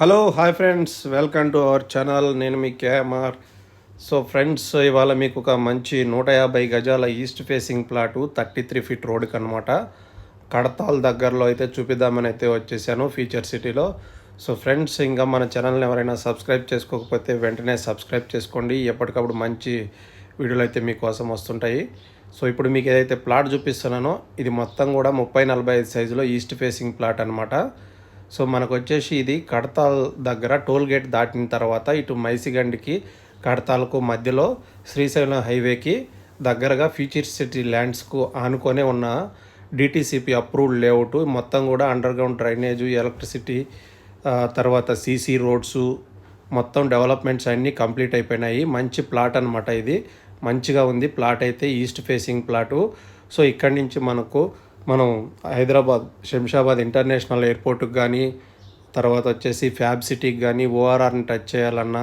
Hello hi friends welcome to our channel నేను మీ KMR so friends ఇవాళ మీకు ఒక మంచి నూట యాభై గజాల east facing plot thirty three feet రోడ్కి అనమాట కడతాల్ దగ్గరలో అయితే చూపిద్దామని అయితే వచ్చేసాను ఫీచర్ సిటీలో సో ఫ్రెండ్స్ ఇంకా మన ఛానల్ని ఎవరైనా సబ్స్క్రైబ్ చేసుకోకపోతే వెంటనే సబ్స్క్రైబ్ చేసుకోండి. ఎప్పటికప్పుడు మంచి వీడియోలు అయితే మీకోసం వస్తుంటాయి. సో ఇప్పుడు మీకు ఏదైతే ప్లాట్ చూపిస్తున్నానో ఇది మొత్తం కూడా ముప్పై నలభై ఐదు సైజులో ఈస్ట్ ఫేసింగ్ ప్లాట్ అనమాట సో మనకు వచ్చేసి ఇది కడతాల్ దగ్గర టోల్ గేట్ దాటిన తర్వాత ఇటు మైసిగండికి కడతాలకు మధ్యలో శ్రీశైలం హైవేకి దగ్గరగా ఫ్యూచర్ సిటీ ల్యాండ్స్కు ఆనుకొనే ఉన్న డిటీసీపీ అప్రూవ్డ్ లేఅవుట్. మొత్తం కూడా అండర్ గ్రౌండ్ డ్రైనేజు ఎలక్ట్రిసిటీ తర్వాత సీసీ రోడ్సు మొత్తం డెవలప్మెంట్స్ అన్నీ కంప్లీట్ అయిపోయినాయి. మంచి ప్లాట్ అనమాట ఇది. మంచిగా ఉంది. ప్లాట్ అయితే ఈస్ట్ ఫేసింగ్ ప్లాటు. సో ఇక్కడి నుంచి మనకు మనం హైదరాబాద్ శంషాబాద్ ఇంటర్నేషనల్ ఎయిర్పోర్ట్కి కానీ తర్వాత వచ్చేసి ఫ్యాబ్ సిటీకి కానీ ఓఆర్ఆర్ని టచ్ చేయాలన్నా